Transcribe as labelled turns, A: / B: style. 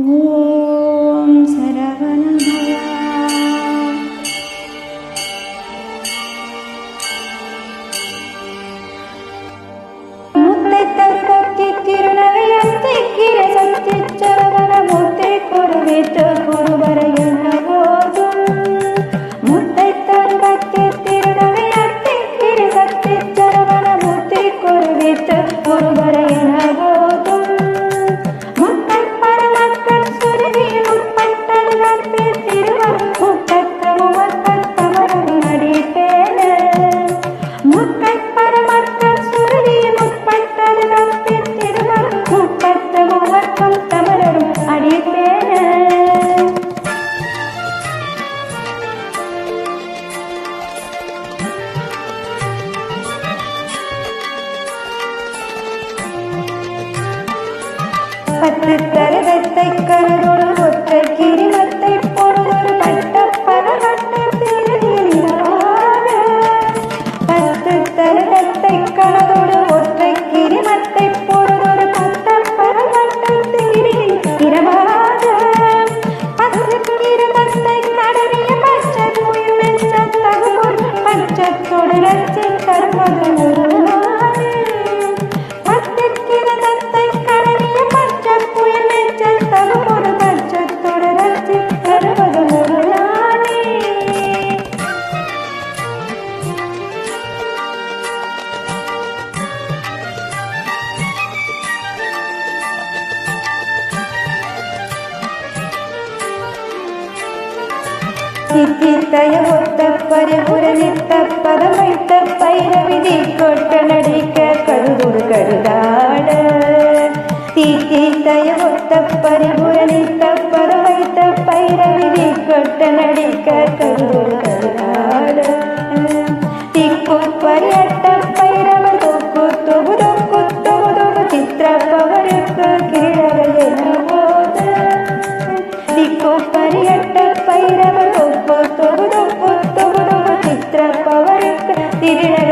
A: Oh. பத்து தரகத்தை கண் சித்தித்தய ஒத்த பரிபுர நித்த பதமைத்த பைரவிதி கொட்ட நடிக்க கருதுரு கருதாட. தீத்தய ஒத்த பரிபுர நித்த பதமைத்த பைரவிதி கொட்ட நடிக்க கருதுரு கருதாட. திக்கு பரியட்ட பைரவ தொக்கு தொகு தொக்கு தொகு தொகு சித்திர பவருக்கு கிரீடக திக்கு பரிய quiere